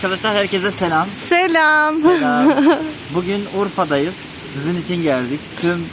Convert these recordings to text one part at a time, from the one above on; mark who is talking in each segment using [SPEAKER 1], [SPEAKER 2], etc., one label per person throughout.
[SPEAKER 1] Arkadaşlar herkese selam.
[SPEAKER 2] Selam.
[SPEAKER 1] Selam. Bugün Urfa'dayız. Sizin için geldik. Tüm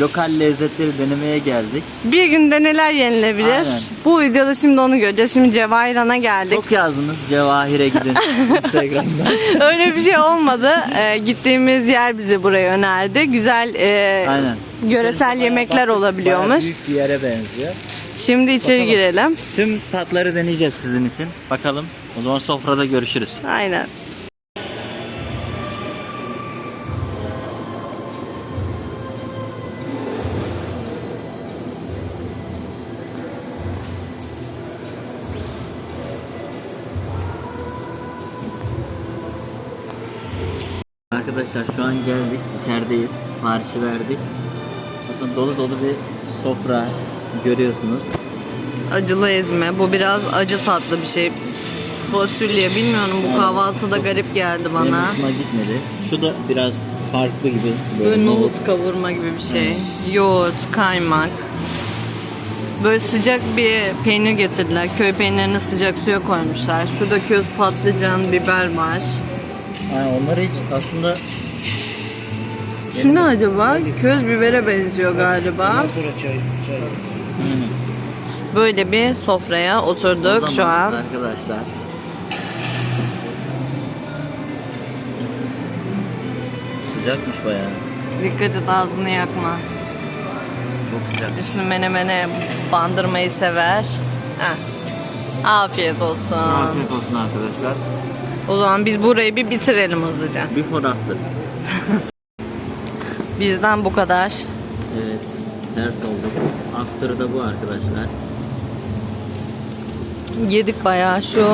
[SPEAKER 1] lokal lezzetleri denemeye geldik.
[SPEAKER 2] Bir günde neler yenilebilir?
[SPEAKER 1] Aynen.
[SPEAKER 2] Bu videoda şimdi onu göreceğiz. Şimdi Cevahirhan'a geldik.
[SPEAKER 1] Çok yazdınız Cevahir'e gidin Instagram'dan.
[SPEAKER 2] Öyle bir şey olmadı. Ee, gittiğimiz yer bizi buraya önerdi. Güzel e,
[SPEAKER 1] Aynen.
[SPEAKER 2] yöresel yemekler
[SPEAKER 1] Bayağı
[SPEAKER 2] olabiliyormuş.
[SPEAKER 1] büyük bir yere benziyor.
[SPEAKER 2] Şimdi içeri
[SPEAKER 1] Bakalım.
[SPEAKER 2] girelim.
[SPEAKER 1] Tüm tatları deneyeceğiz sizin için. Bakalım. O zaman sofrada görüşürüz.
[SPEAKER 2] Aynen.
[SPEAKER 1] Arkadaşlar şu an geldik. içerideyiz. Siparişi verdik. Bakın dolu dolu bir sofra görüyorsunuz.
[SPEAKER 2] Acılı ezme. Bu biraz acı tatlı bir şey. Fasulye bilmiyorum bu kahvaltıda garip geldi
[SPEAKER 1] Benim
[SPEAKER 2] bana.
[SPEAKER 1] hoşuma gitmedi. Şu da biraz farklı gibi.
[SPEAKER 2] Böyle nohut kavurma gibi bir şey. Yoğurt, kaymak. Böyle sıcak bir peynir getirdiler. Köy peynirini sıcak suya koymuşlar. Şurada köz patlıcan, biber var.
[SPEAKER 1] Ha, onları hiç aslında
[SPEAKER 2] Şu ne acaba? Köz bibere benziyor galiba.
[SPEAKER 1] Hmm.
[SPEAKER 2] Böyle bir sofraya oturduk şu an.
[SPEAKER 1] Arkadaşlar. Sıcakmış bayağı.
[SPEAKER 2] Dikkat et ağzını yakma.
[SPEAKER 1] Çok sıcak.
[SPEAKER 2] Üstünü menemene bandırmayı sever. Heh. Afiyet olsun.
[SPEAKER 1] Afiyet olsun arkadaşlar.
[SPEAKER 2] O zaman biz burayı bir bitirelim hızlıca.
[SPEAKER 1] Before after.
[SPEAKER 2] Bizden bu kadar.
[SPEAKER 1] Evet. Dert olduk. After da bu arkadaşlar.
[SPEAKER 2] Yedik bayağı şu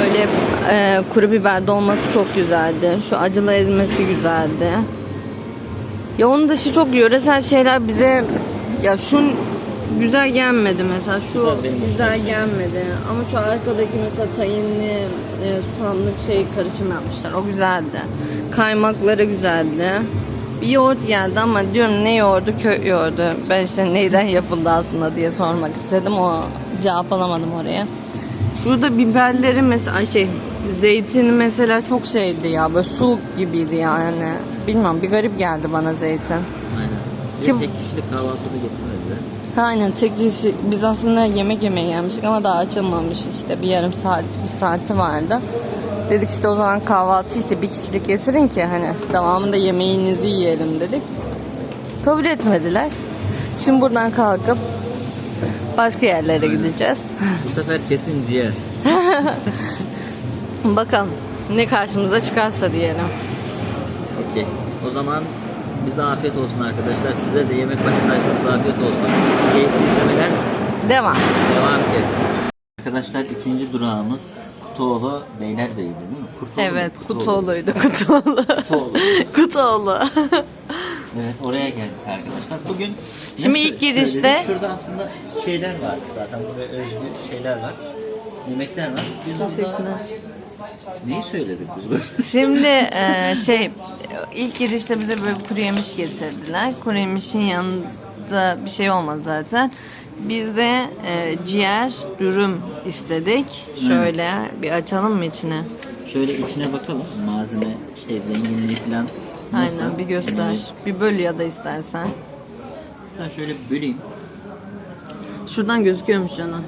[SPEAKER 2] böyle e, kuru biber dolması çok güzeldi. Şu acılı ezmesi güzeldi. Ya onun dışı çok yöresel şeyler bize ya şu güzel gelmedi mesela şu güzel gelmedi. Ama şu arkadaki mesela tayinli e, susamlı şey karışım yapmışlar. O güzeldi. Kaymakları güzeldi. Bir yoğurt geldi ama diyorum ne yoğurdu? Köy yoğurdu. Ben işte neyden yapıldı aslında diye sormak istedim. O cevap alamadım oraya şurada biberleri mesela şey zeytini mesela çok şeydi ya böyle su gibiydi yani bilmiyorum bir garip geldi bana zeytin
[SPEAKER 1] Aynen. Bir
[SPEAKER 2] Kim-
[SPEAKER 1] tek kişilik kahvaltıda getirmediler.
[SPEAKER 2] Aynen tek işi biz aslında yemek yemeye gelmiştik ama daha açılmamış işte bir yarım saat bir saati vardı. Dedik işte o zaman kahvaltı işte bir kişilik getirin ki hani devamında yemeğinizi yiyelim dedik. Kabul etmediler. Şimdi buradan kalkıp başka yerlere gideceğiz.
[SPEAKER 1] Bu sefer kesin ciğer.
[SPEAKER 2] Bakalım ne karşımıza çıkarsa diyelim.
[SPEAKER 1] Okey. O zaman bize afiyet olsun arkadaşlar. Size de yemek başındaysanız afiyet olsun. Keyifli izlemeler
[SPEAKER 2] Devam.
[SPEAKER 1] devam ki. Arkadaşlar ikinci durağımız Kutuoğlu Beylerbeyi'ydi değil mi? Kurtoğlu?
[SPEAKER 2] Evet Kutuoğlu'ydu Kutuoğlu.
[SPEAKER 1] Kutuoğlu.
[SPEAKER 2] Kutuoğlu.
[SPEAKER 1] Evet oraya geldik arkadaşlar. Bugün
[SPEAKER 2] Şimdi ilk girişte-
[SPEAKER 1] söyledik? Şurada aslında şeyler var zaten buraya özgü şeyler var. Yemekler var. Biz
[SPEAKER 2] Teşekkürler.
[SPEAKER 1] neyi söyledik biz burada?
[SPEAKER 2] Şimdi e, şey ilk girişte bize böyle kuru yemiş getirdiler. Kuru yemişin yanında bir şey olmadı zaten. Biz de e, ciğer dürüm istedik. Şöyle bir açalım mı içine?
[SPEAKER 1] Şöyle içine bakalım. Malzeme şey zenginliği falan nasıl?
[SPEAKER 2] Aynen bir göster. Bir böl ya da istersen.
[SPEAKER 1] Ben şöyle böleyim.
[SPEAKER 2] Şuradan gözüküyormuş canım.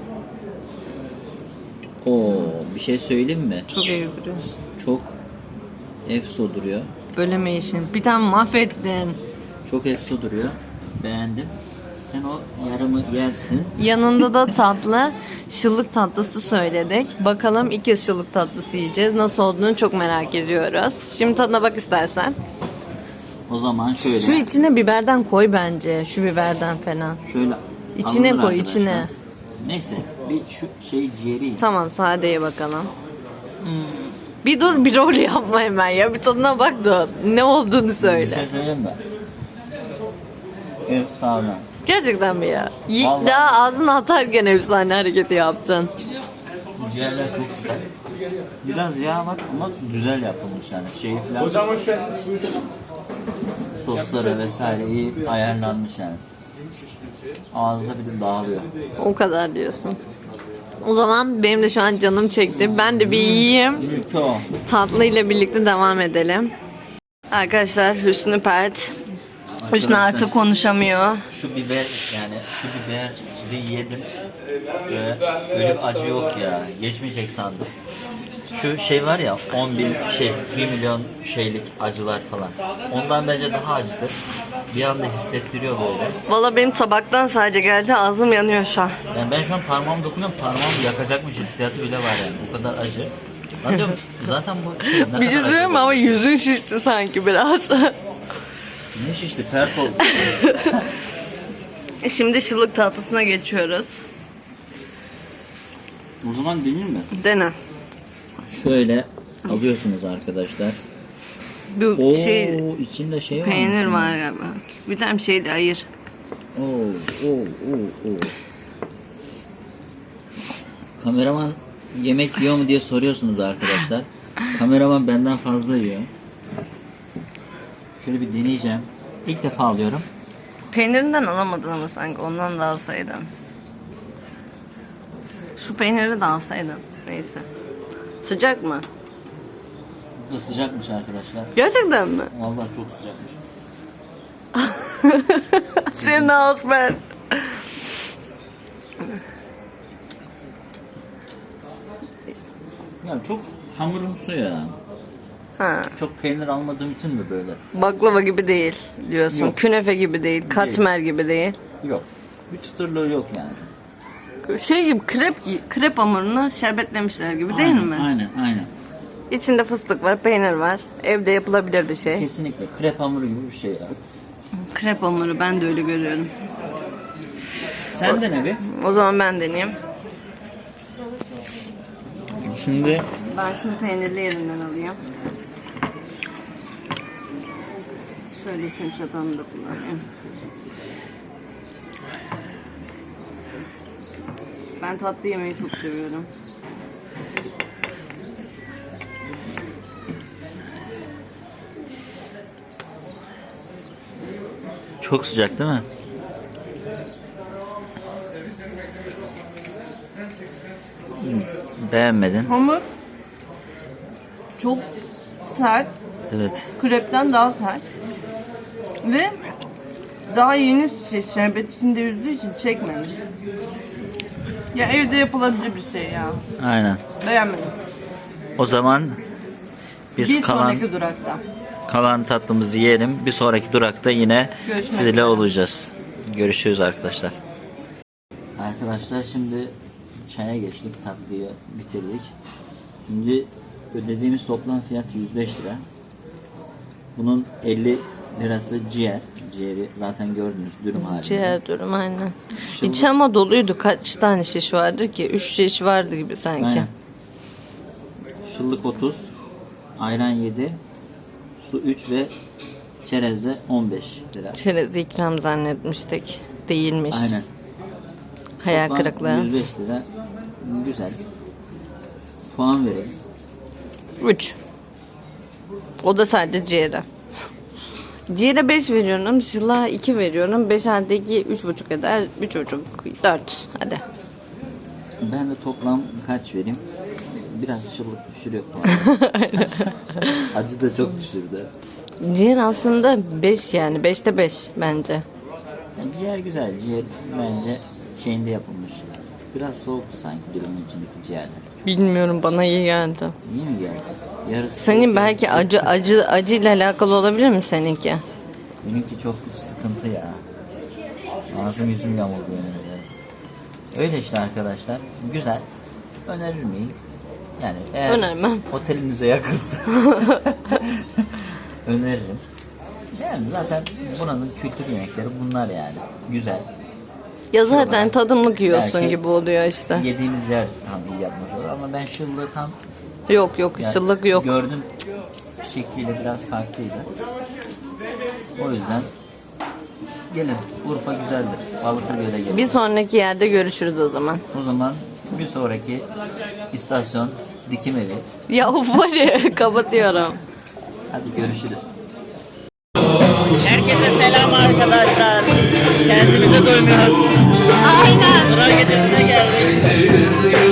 [SPEAKER 1] Oo, bir şey söyleyeyim mi?
[SPEAKER 2] Çok iyi duruyor.
[SPEAKER 1] Çok efso duruyor.
[SPEAKER 2] Böleme işin. Bir tane mahvettin.
[SPEAKER 1] Çok efso duruyor. Beğendim. Sen o yarımı yersin.
[SPEAKER 2] Yanında da tatlı şıllık tatlısı söyledik. Bakalım ilk kez şıllık tatlısı yiyeceğiz. Nasıl olduğunu çok merak ediyoruz. Şimdi tadına bak istersen.
[SPEAKER 1] O zaman şöyle.
[SPEAKER 2] Şu içine biberden koy bence. Şu biberden falan.
[SPEAKER 1] Şöyle
[SPEAKER 2] İçine koy,
[SPEAKER 1] arkadaşlar.
[SPEAKER 2] içine.
[SPEAKER 1] Neyse bir şu şey ciğeri yiyeyim.
[SPEAKER 2] Tamam sadeye bakalım. Bir dur bir rol yapma hemen ya. Bir tadına bak da ne olduğunu
[SPEAKER 1] Bir
[SPEAKER 2] söyle.
[SPEAKER 1] şey söyleyeyim mi? Efsane.
[SPEAKER 2] Gerçekten mi ya? Y-
[SPEAKER 1] Vallahi.
[SPEAKER 2] Daha ağzına atarken efsane hareketi yaptın.
[SPEAKER 1] Ciğerler çok güzel. Biraz yağ var ama güzel yapılmış yani. Şey falan. Sosları vesaire iyi ayarlanmış yani. Ağızda bir de dağılıyor.
[SPEAKER 2] O kadar diyorsun. O zaman benim de şu an canım çekti. Ben de bir yiyeyim. Tatlı ile birlikte devam edelim. Arkadaşlar Hüsnü Pert. Hüsnü artık konuşamıyor.
[SPEAKER 1] Şu biber yani şu biber yedim. Ve öyle bir acı yok ya. Geçmeyecek sandım. Şu şey var ya 10 bin şey 1 milyon şeylik acılar falan. Ondan bence daha acıdır. Bir anda hissettiriyor böyle.
[SPEAKER 2] Valla benim tabaktan sadece geldi. Ağzım yanıyor şu an.
[SPEAKER 1] Yani ben şu an parmağımı dokunuyorum parmağım yakacakmış hissiyatı bile var yani. O kadar acı. Acaba zaten bu şey ne
[SPEAKER 2] Bir
[SPEAKER 1] kadar
[SPEAKER 2] şey
[SPEAKER 1] acı
[SPEAKER 2] söyleyeyim mi
[SPEAKER 1] bu?
[SPEAKER 2] ama yüzün şişti sanki biraz.
[SPEAKER 1] Ne şişti pert oldu.
[SPEAKER 2] E Şimdi şıllık tatlısına geçiyoruz.
[SPEAKER 1] o zaman deneyim mi?
[SPEAKER 2] Dene.
[SPEAKER 1] Şöyle alıyorsunuz arkadaşlar.
[SPEAKER 2] Bu
[SPEAKER 1] Oo
[SPEAKER 2] şey
[SPEAKER 1] içinde şey var.
[SPEAKER 2] peynir var galiba. Bir tane şey de ayır.
[SPEAKER 1] Oo, oo, oo, oo. Kameraman yemek yiyor mu diye soruyorsunuz arkadaşlar. Kameraman benden fazla yiyor. Şöyle bir deneyeceğim. İlk defa alıyorum.
[SPEAKER 2] Peynirinden alamadın ama sanki ondan da alsaydın. Şu peyniri de alsaydın. Neyse. Sıcak mı?
[SPEAKER 1] Bu da sıcakmış arkadaşlar.
[SPEAKER 2] Gerçekten mi?
[SPEAKER 1] Vallahi çok sıcakmış.
[SPEAKER 2] Senin ben.
[SPEAKER 1] Ya çok hamurumsu ya.
[SPEAKER 2] Ha.
[SPEAKER 1] Çok peynir almadığım için mi böyle?
[SPEAKER 2] Baklava gibi değil diyorsun.
[SPEAKER 1] Yok.
[SPEAKER 2] Künefe gibi değil. Katmer gibi değil.
[SPEAKER 1] Yok. Bir çıtırlığı yok yani.
[SPEAKER 2] Şey gibi krep krep hamurunu şerbetlemişler gibi değil
[SPEAKER 1] Aynen,
[SPEAKER 2] mi?
[SPEAKER 1] Aynen aynen.
[SPEAKER 2] İçinde fıstık var, peynir var. Evde yapılabilir bir şey.
[SPEAKER 1] Kesinlikle krep hamuru gibi bir şey ya.
[SPEAKER 2] Krep hamuru ben de öyle görüyorum.
[SPEAKER 1] Sen de ne bir?
[SPEAKER 2] O zaman ben deneyeyim.
[SPEAKER 1] Şimdi
[SPEAKER 2] Ben şimdi peynirli yerinden alayım. Şöyle isim çatalını da kullanayım. Ben tatlı yemeyi çok seviyorum.
[SPEAKER 1] çok sıcak değil mi? Hmm, Beğenmedin.
[SPEAKER 2] Hamur çok sert.
[SPEAKER 1] Evet.
[SPEAKER 2] Krepten daha sert. Ve daha yeni şerbet içinde yüzdüğü için çekmemiş. Ya evde yapılabilir bir şey ya.
[SPEAKER 1] Aynen.
[SPEAKER 2] Beğenmedim.
[SPEAKER 1] O zaman biz
[SPEAKER 2] bir
[SPEAKER 1] kalan
[SPEAKER 2] sonraki durakta.
[SPEAKER 1] kalan tatlımızı yiyelim. Bir sonraki durakta yine
[SPEAKER 2] Görüşmek
[SPEAKER 1] sizinle
[SPEAKER 2] üzere.
[SPEAKER 1] olacağız. Görüşürüz arkadaşlar. Arkadaşlar şimdi çaya geçtik. Tatlıyı bitirdik. Şimdi ödediğimiz toplam fiyat 105 lira. Bunun 50 lirası ciğer. Ciğeri zaten gördünüz dürüm halinde.
[SPEAKER 2] Ciğer durum aynen. İçi ama doluydu. Kaç tane şiş vardı ki? Üç şiş vardı gibi sanki.
[SPEAKER 1] Aynen. Şıllık 30, ayran 7, su 3 ve çerez de 15 lira.
[SPEAKER 2] Çerez ikram zannetmiştik. Değilmiş.
[SPEAKER 1] Aynen.
[SPEAKER 2] Hayal
[SPEAKER 1] Toplam
[SPEAKER 2] kırıklığı.
[SPEAKER 1] 105 lira. Güzel. Puan verelim.
[SPEAKER 2] 3. O da sadece ciğere. Ciğere 5 veriyorum. Şıla 2 veriyorum. 5 artı 2 3,5 eder. 3,5 4. Hadi.
[SPEAKER 1] Ben de toplam kaç vereyim? Biraz şıllık düşürüyor puanı. Acı da çok düşürdü.
[SPEAKER 2] Ciğer aslında 5 yani. 5'te 5 bence.
[SPEAKER 1] Yani ciğer güzel. Ciğer bence şeyinde yapılmış. Biraz soğuktu sanki dürümün içindeki ciğerler.
[SPEAKER 2] Bilmiyorum bana iyi geldi.
[SPEAKER 1] İyi mi geldi? Yarısı
[SPEAKER 2] Senin belki acı acı acı ile alakalı olabilir mi seninki?
[SPEAKER 1] Benimki çok sıkıntı ya. Ağzım yüzüm yamuldu ederim. Öyle işte arkadaşlar. Güzel. Önerir miyim? Yani eğer
[SPEAKER 2] Önermem.
[SPEAKER 1] otelinize yakınsa öneririm. Yani zaten buranın kültür yemekleri bunlar yani. Güzel.
[SPEAKER 2] Ya zaten tadımlık yiyorsun
[SPEAKER 1] Belki-
[SPEAKER 2] gibi oluyor işte.
[SPEAKER 1] Yediğiniz yer tam iyi yapmış olur ama ben şıllığı tam
[SPEAKER 2] Yok yok
[SPEAKER 1] yani
[SPEAKER 2] şıllık yok.
[SPEAKER 1] gördüm şekliyle biraz farklıydı. O yüzden gelin Urfa güzeldir. Balıklıgöl'e gelin.
[SPEAKER 2] Bir sonraki yerde görüşürüz o zaman.
[SPEAKER 1] O zaman bir sonraki istasyon dikim evi.
[SPEAKER 2] Ya of hadi kapatıyorum.
[SPEAKER 1] Hadi görüşürüz. Herkese selam arkadaşlar. Kendimize doymuyoruz.
[SPEAKER 2] Aynen.
[SPEAKER 1] Sıra gecesine geldik.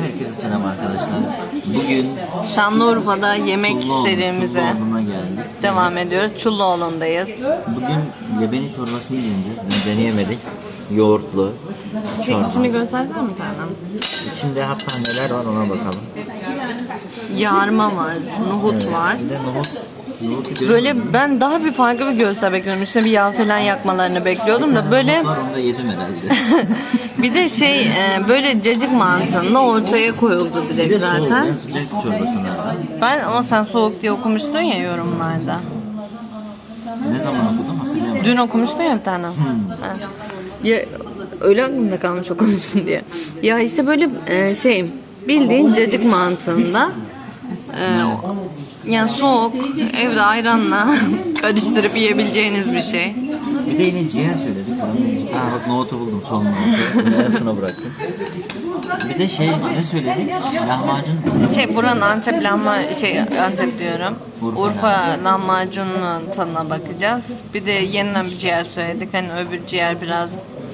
[SPEAKER 1] Herkese selam arkadaşlar. Bugün
[SPEAKER 2] Şanlıurfa'da yemek
[SPEAKER 1] Çulluoğlu-
[SPEAKER 2] serimize
[SPEAKER 1] Çulluoğlu'na geldik.
[SPEAKER 2] devam ediyoruz. Çulluoğlu'ndayız.
[SPEAKER 1] Bugün lebeni çorbasını deneyeceğiz. Biz deneyemedik. Yoğurtlu
[SPEAKER 2] Şey,
[SPEAKER 1] çorba.
[SPEAKER 2] içini göstersene bir tane.
[SPEAKER 1] İçinde hatta neler var ona bakalım.
[SPEAKER 2] Yarma var, nohut
[SPEAKER 1] Evet,
[SPEAKER 2] var.
[SPEAKER 1] Bir de nohut. Nohutu görüyor musun?
[SPEAKER 2] Böyle ben daha bir farklı bir göster bekliyorum. Üstüne bir yağ falan yakmalarını bekliyordum da böyle
[SPEAKER 1] Nohut var onu da yedim herhalde.
[SPEAKER 2] bir de şey e, böyle cacık mantığında ortaya koyuldu
[SPEAKER 1] bir
[SPEAKER 2] direkt
[SPEAKER 1] soğuk.
[SPEAKER 2] zaten.
[SPEAKER 1] Ben sıcak
[SPEAKER 2] ama sen soğuk diye okumuştun ya yorumlarda.
[SPEAKER 1] Ne zaman okudum hatırlamıyorum.
[SPEAKER 2] Dün okumuştun ya bir tane.
[SPEAKER 1] Hmm.
[SPEAKER 2] Ha. Ya öyle aklımda kalmış okumuşsun diye. Ya işte böyle e, şey bildiğin cacık mantığında e, yani soğuk evde ayranla karıştırıp yiyebileceğiniz bir şey.
[SPEAKER 1] Bir de yine ciğer söyledik. Ha bak nohutu buldum son nohutu. Yarısına bıraktım. Bir de şey ne söyledik? Lahmacun.
[SPEAKER 2] Şey buranın Antep lahma şey Antep diyorum.
[SPEAKER 1] Urfa
[SPEAKER 2] Urfa, lahmacunun tadına bakacağız. Bir de yeniden bir ciğer söyledik. Hani öbür ciğer biraz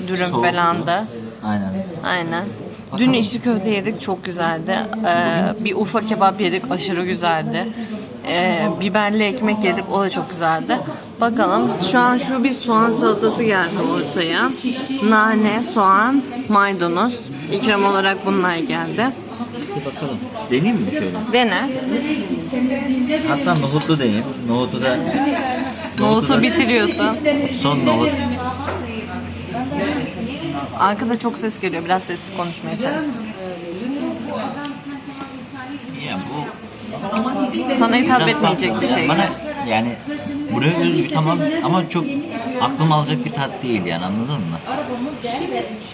[SPEAKER 2] dürüm
[SPEAKER 1] Soğuktu.
[SPEAKER 2] falan da.
[SPEAKER 1] Aynen.
[SPEAKER 2] Aynen. Dün içli köfte yedik çok güzeldi. Ee, bir Urfa kebap yedik aşırı güzeldi. Ee, biberli ekmek yedik o da çok güzeldi. Bakalım şu an şu bir soğan salatası geldi ortaya. Nane, soğan, maydanoz. İkram olarak bunlar geldi.
[SPEAKER 1] Bir bakalım. Deneyeyim mi şöyle?
[SPEAKER 2] Dene.
[SPEAKER 1] Hatta nohutlu deneyeyim. Nohutu da
[SPEAKER 2] Nohutu
[SPEAKER 1] da-
[SPEAKER 2] bitiriyorsun.
[SPEAKER 1] Son nohut.
[SPEAKER 2] Arkada çok ses geliyor. Biraz sessiz konuşmaya çalış.
[SPEAKER 1] Ya bu
[SPEAKER 2] Sana hitap etmeyecek bir şey.
[SPEAKER 1] Bana yani buraya özgü tamam ama çok aklım alacak bir tat değil yani anladın mı?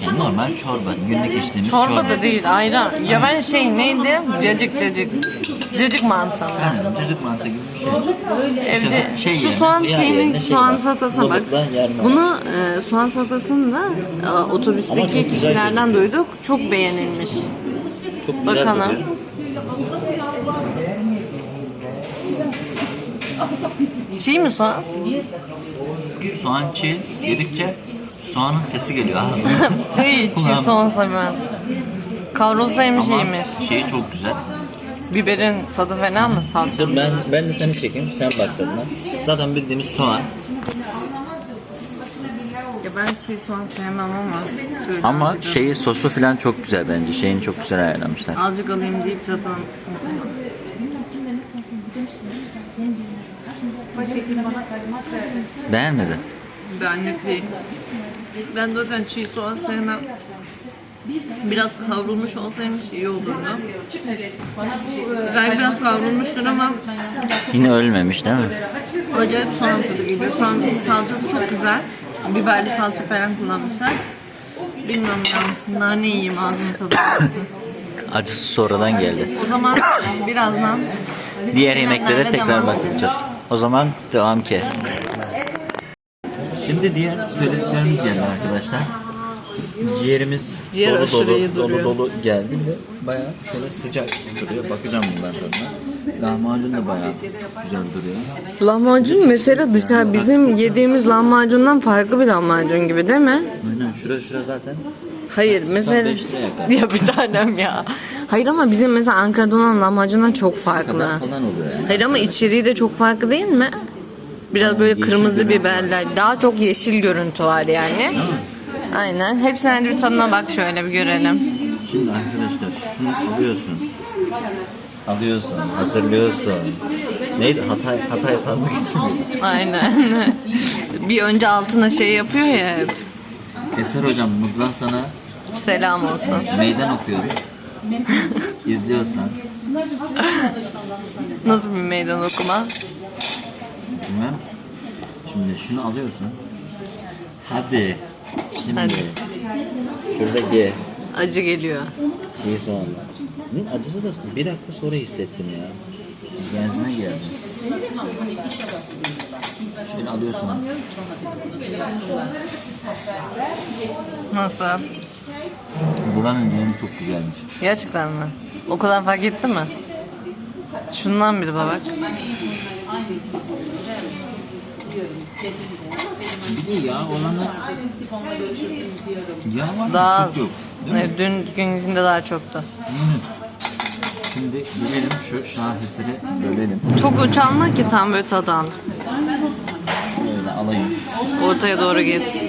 [SPEAKER 1] Yani normal çorba. Günlük içtiğimiz çorba.
[SPEAKER 2] Çorba da değil ayran. Ya ben şey neydi? Cacık cacık. Cacık mantığı.
[SPEAKER 1] Aynen cacık mantığı gibi bir şey.
[SPEAKER 2] Evde
[SPEAKER 1] şey
[SPEAKER 2] şu
[SPEAKER 1] yerine,
[SPEAKER 2] soğan
[SPEAKER 1] yer
[SPEAKER 2] şeyinin
[SPEAKER 1] yerine şey
[SPEAKER 2] soğan
[SPEAKER 1] var.
[SPEAKER 2] salatasına bak.
[SPEAKER 1] Nohutla yarma.
[SPEAKER 2] Bunu e, soğan salatasını da e,
[SPEAKER 1] Ama çok
[SPEAKER 2] otobüsteki
[SPEAKER 1] güzel
[SPEAKER 2] kişilerden duyduk. Çok beğenilmiş.
[SPEAKER 1] Çok güzel
[SPEAKER 2] Bakalım.
[SPEAKER 1] duruyor.
[SPEAKER 2] Çiğ mi soğan?
[SPEAKER 1] Soğan çiğ yedikçe soğanın sesi geliyor ağzıma.
[SPEAKER 2] Hiç çiğ
[SPEAKER 1] Ulan.
[SPEAKER 2] soğan sevmem. Kavrulsaymış
[SPEAKER 1] Ama
[SPEAKER 2] iyiymiş.
[SPEAKER 1] şeyi çok güzel.
[SPEAKER 2] Biberin tadı fena mı salça?
[SPEAKER 1] Dur ben ben de seni çekeyim. Sen bak tadına. Zaten bildiğimiz soğan.
[SPEAKER 2] Ya ben çiğ soğan sevmem ama. şöyle
[SPEAKER 1] Ama
[SPEAKER 2] azıcık-
[SPEAKER 1] şeyi sosu falan çok güzel bence. Şeyini çok güzel ayarlamışlar.
[SPEAKER 2] Azıcık alayım deyip zaten
[SPEAKER 1] Beğenmedin?
[SPEAKER 2] benlik değil. Ben zaten çiğ soğan sevmem. Biraz kavrulmuş olsaymış iyi olurdu. Belki biraz kavrulmuştur ama
[SPEAKER 1] Yine ölmemiş değil mi?
[SPEAKER 2] acayip soğan tadı geliyor. Soğan salçası çok güzel. Biberli salça falan kullanmışlar. Bilmiyorum ya. Nane yiyeyim ağzım tadı. alsın.
[SPEAKER 1] Acısı sonradan geldi.
[SPEAKER 2] O zaman birazdan
[SPEAKER 1] Diğer yemeklere tekrar
[SPEAKER 2] devam
[SPEAKER 1] bakacağız. O zaman devam ki. Şimdi diğer söylediklerimiz geldi arkadaşlar. Ciğerimiz
[SPEAKER 2] Ciğer
[SPEAKER 1] dolu dolu, dolu
[SPEAKER 2] duruyor.
[SPEAKER 1] dolu geldi. Bir de bayağı şöyle sıcak duruyor. Bakacağım bundan tadına. Lahmacun da bayağı güzel duruyor.
[SPEAKER 2] Lahmacun mesela dışarı bizim yediğimiz lahmacundan farklı bir lahmacun gibi değil mi?
[SPEAKER 1] Aynen şura şura zaten.
[SPEAKER 2] Hayır mesela ya bir tanem ya. Hayır ama bizim mesela Ankara'da olan lahmacundan çok farklı.
[SPEAKER 1] kadar falan oluyor yani.
[SPEAKER 2] Hayır ama içeriği de çok farklı değil mi? Biraz böyle
[SPEAKER 1] yeşil
[SPEAKER 2] kırmızı
[SPEAKER 1] görüntü
[SPEAKER 2] biberler. Daha çok yeşil görüntü var yani. Aynen. Hepsine hadi bir tadına bak şöyle bir görelim.
[SPEAKER 1] Şimdi arkadaşlar şunu alıyorsun. Alıyorsun, hazırlıyorsun. Neydi? Hatay, Hatay sandık için miydi?
[SPEAKER 2] Aynen. bir önce altına şey yapıyor ya.
[SPEAKER 1] Eser hocam buradan sana
[SPEAKER 2] Selam olsun.
[SPEAKER 1] meydan okuyorum. İzliyorsan
[SPEAKER 2] Nasıl bir meydan okuma?
[SPEAKER 1] bilmem. Şimdi şunu alıyorsun. Hadi. Şimdi.
[SPEAKER 2] Hadi.
[SPEAKER 1] Şurada ye.
[SPEAKER 2] Acı geliyor.
[SPEAKER 1] Soğanla. Hı, acısı da bir dakika sonra hissettim ya. Genzine geldi. Şöyle alıyorsun.
[SPEAKER 2] Nasıl?
[SPEAKER 1] Buranın ciğeri çok güzelmiş.
[SPEAKER 2] Gerçekten mi? O kadar fark etti mi? Şundan bir bak.
[SPEAKER 1] Bir de yağ olanı yağ var mı?
[SPEAKER 2] Daha az.
[SPEAKER 1] Çok yok. Değil mi?
[SPEAKER 2] Dün günkünde daha çoktu.
[SPEAKER 1] Hı. Şimdi bölelim şu şaheseri bölelim.
[SPEAKER 2] Çok uç alma ki tam böyle tadı al.
[SPEAKER 1] Böyle alayım.
[SPEAKER 2] Ortaya doğru git.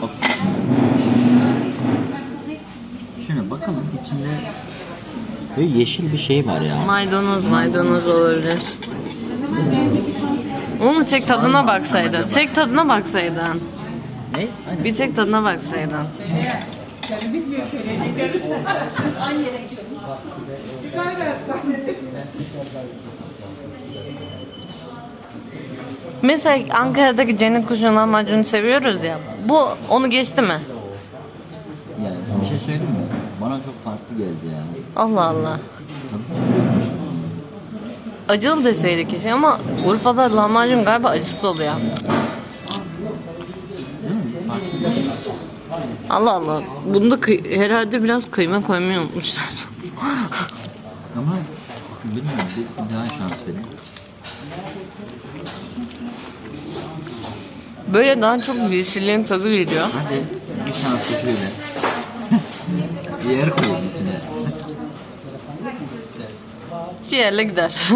[SPEAKER 1] Hop. Şimdi bakalım içinde böyle yeşil bir şey var ya.
[SPEAKER 2] Maydanoz maydanoz olabilir. Onu tek tadına baksaydın. Tek tadına baksaydın.
[SPEAKER 1] Ne? Aynen.
[SPEAKER 2] Bir tek tadına baksaydın. Mesela Ankara'daki cennet kuşunun lahmacunu seviyoruz ya. Bu onu geçti mi?
[SPEAKER 1] Yani bir şey söyleyeyim mi? Bana çok farklı geldi yani.
[SPEAKER 2] Allah Allah. Acılı deseydik keşke ama Urfa'da lahmacun galiba acısız oluyor.
[SPEAKER 1] Değil mi? Farklı.
[SPEAKER 2] Allah Allah. Bunda kıy- herhalde biraz kıyma koymayı unutmuşlar.
[SPEAKER 1] Ama bilmiyorum bir, bir daha şans vereyim.
[SPEAKER 2] Böyle daha çok yeşilliğin tadı geliyor.
[SPEAKER 1] Hadi bir şans şöyle. Ciğer koyayım içine.
[SPEAKER 2] Ciğerle gider.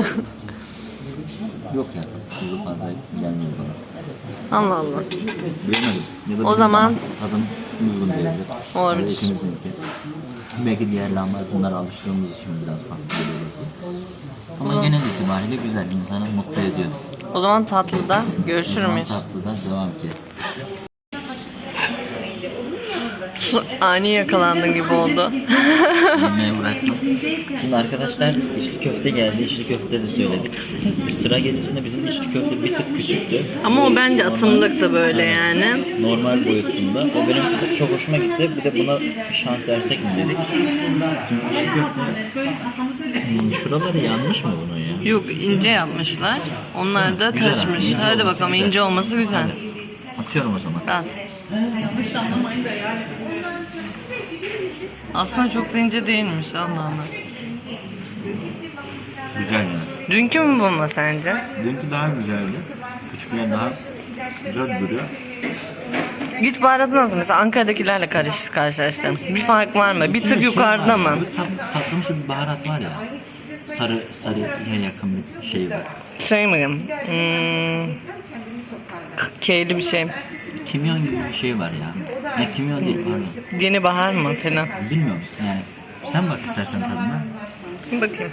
[SPEAKER 1] Yok ya tuzu fazla gelmiyor bana.
[SPEAKER 2] Allah Allah.
[SPEAKER 1] Bilemedim. Ya da
[SPEAKER 2] O zaman-
[SPEAKER 1] tadım uygun değildir.
[SPEAKER 2] Olabilir.
[SPEAKER 1] Ya da ikimizinki. Belki diğer lahmacunlara alıştığımız için biraz farklı geliyor. Ama genel itibariyle güzel, insanı mutlu ediyor.
[SPEAKER 2] O zaman tatlıda görüşür müyüz?
[SPEAKER 1] Tatlıdan devam ki.
[SPEAKER 2] Ani yakalandın gibi oldu.
[SPEAKER 1] Yemeğe bıraktım. Şimdi arkadaşlar içli köfte geldi. İçli köfte de söyledik. Sıra gecesinde bizim içli köfte bir tık küçüktü.
[SPEAKER 2] Ama o bence atımlıktı böyle yani.
[SPEAKER 1] Normal boyutunda. O benim çok hoşuma gitti. Bir de buna bir şans versek mi dedik. İçli köfte... Hmm, şuraları yanmış mı bunun ya?
[SPEAKER 2] Yok ince yapmışlar. Onlar da
[SPEAKER 1] Güzel
[SPEAKER 2] taşmış. Hadi bakalım
[SPEAKER 1] güzel.
[SPEAKER 2] ince olması güzel.
[SPEAKER 1] Hadi. Atıyorum o zaman.
[SPEAKER 2] Al. Aslında çok da ince değilmiş Allah Allah.
[SPEAKER 1] Güzel yani.
[SPEAKER 2] Dünkü mü bu mu sence?
[SPEAKER 1] Dünkü daha güzeldi. Küçükler daha güzel duruyor.
[SPEAKER 2] Hiç baharatınız mı? Mesela Ankara'dakilerle karış, karşılaştım. Bir fark var mı? Bir tık
[SPEAKER 1] şey
[SPEAKER 2] yukarıda
[SPEAKER 1] var,
[SPEAKER 2] mı?
[SPEAKER 1] Bir tat, tatlımsı bir baharat var ya. Sarı sarıya yakın bir şey var.
[SPEAKER 2] Şey mi? Hmm, K'li bir şey.
[SPEAKER 1] Kimyon gibi bir şey var ya. Kimyon değil pardon.
[SPEAKER 2] Yeni bahar mı falan?
[SPEAKER 1] Bilmiyorum yani. Sen bak istersen tadına.
[SPEAKER 2] Bakayım.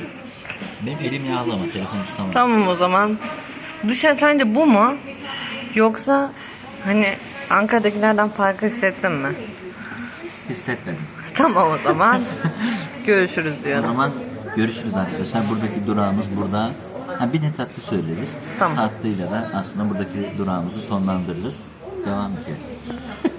[SPEAKER 1] Benim elim yağlı ama telefonu tutamam.
[SPEAKER 2] Tamam o zaman. Dışarı sence bu mu? Yoksa hani Ankara'dakilerden farkı hissettin mi?
[SPEAKER 1] Hissetmedim.
[SPEAKER 2] Tamam o zaman. Görüşürüz
[SPEAKER 1] O
[SPEAKER 2] diyorum.
[SPEAKER 1] zaman görüşürüz arkadaşlar. Buradaki durağımız burada. Ha, bir de tatlı söyleriz.
[SPEAKER 2] Tamam.
[SPEAKER 1] Tatlıyla da aslında buradaki durağımızı sonlandırırız. Devam edelim.